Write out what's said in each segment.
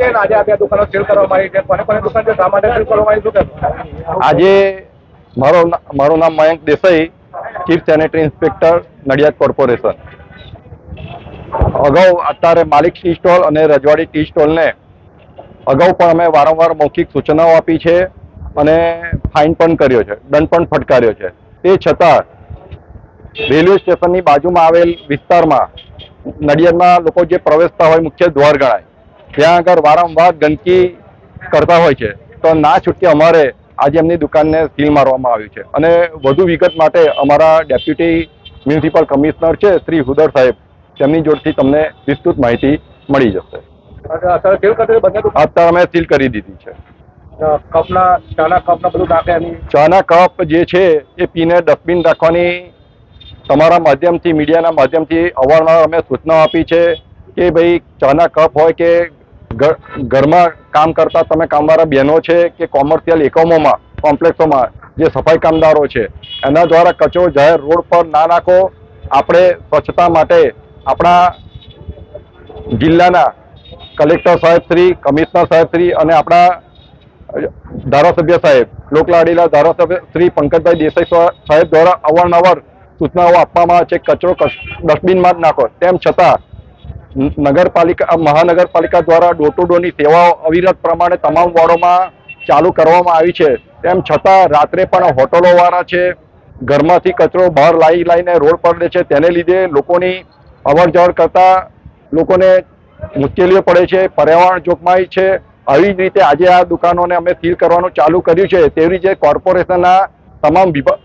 આજે આ આજે મારો મારું નામ Mayank Desai, chief sanitary inspector, Nadiad corporation. અગાઉ અત્યારે માલિક ટી સ્ટોલ અને રજવાડી ટી સ્ટોલને અગાઉ પણ અમે વારંવાર મૌખિક સૂચનાઓ આપી છે અને ફાઇન પણ કર્યો છે, દંડ પણ ફટકાર્યો છે. તે છતાં રેલવે સ્ટેશનની બાજુમાં આવેલ વિસ્તારમાં નડિયાદમાં લોકો જે પ્રવેશતા હોય, મુખ્ય દ્વાર ગણાય. ત્યાં આગળ વારંવાર ગંદકી કરતા હોય છે. તો ના છૂટકે અમારે આજે એમની દુકાનને સીલ મારવામાં આવ્યું છે. અને વધુ વિગત માટે અમારા ડેપ્યુટી મ્યુનિસિપલ કમિશનર છે શ્રી હુદર સાહેબ તેમની જોડથી તમને વિસ્તૃત માહિતી મળી જશે. અત્યારે અમે સીલ કરી દીધી છે. કપના ચાના કપના બધું નાખે ચાના કપ જે છે એ પીને ડસ્ટબિન રાખવાની તમારા માધ્યમથી મીડિયાના માધ્યમથી અવારનવાર અમે સૂચનાઓ આપી છે. કે ભાઈ ચાના કપ હોય કે ઘરમાં કામ કરતા તમે કામવાળા બહેનો છે કે કોમર્શિયલ એકમોમાં, કોમ્પ્લેક્સોમાં, જે સફાઈ કામદારો છે, એના દ્વારા કચરો જાહેર રોડ પર ના નાખો. આપણે સ્વચ્છતા માટે આપણા જિલ્લાના કલેક્ટર સાહેબ શ્રી, કમિશનર સાહેબ શ્રી અને આપણા ધારાસભ્ય સાહેબ, લોકલાડીલા ધારાસભ્ય શ્રી પંકજભાઈ દેસાઈ સાહેબ દ્વારા અવારનવાર સૂચનાઓ આપવામાં આવે છે કચરો કચ- ડસ્ટબિનમાં જ નાખો. તેમ છતાં નગરપાલિકા મહાનગરપાલિકા દ્વારા ડોર ટુ ડોરની સેવાઓ અવિરત પ્રમાણે તમામ વોર્ડોમાં ચાલુ કરવામાં આવી છે. તેમ છતાં રાત્રે પણ હોટલોવાળા છે, ઘરમાંથી કચરો બહાર લાવી લાવીને રોડ પર લે છે. તેને લીધે લોકોની અવર જવર કરતાં લોકોને મુશ્કેલીઓ પડે છે, પર્યાવરણ જોખમાય છે. આવી જ રીતે આજે આ દુકાનોને અમે સીલ કરવાનું ચાલુ કર્યું છે. તેવી રીતે કોર્પોરેશનના તમામ વિભાગ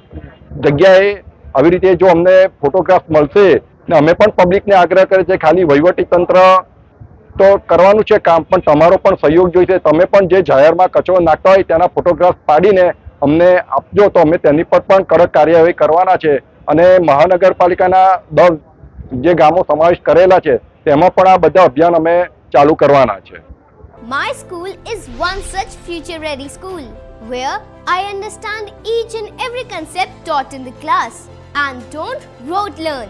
જગ્યાએ આવી રીતે જો અમને ફોટોગ્રાફ મળશે ને અમે પણ પબ્લિકને આગ્રહ કરે છે ખાલી વહીવટી તંત્ર તો કરવાનું છે કામ પણ તમારો પણ સહયોગ જોઈશે તમે પણ જે જાહેરમાં કચરો નાખતા હોય તેના ફોટોગ્રાફ પાડીને અમને આપજો તો અમે તેની પર પણ કડક કાર્યવાહી કરવાના છે. અને મહાનગરપાલિકાના દસ જે ગામો સમાવેશ કરેલા છે તેમાં પણ આ બધા અભિયાન અમે ચાલુ કરવાના છે. My school is one such future ready school where I understand each and every concept taught in the class. And don't rote learn,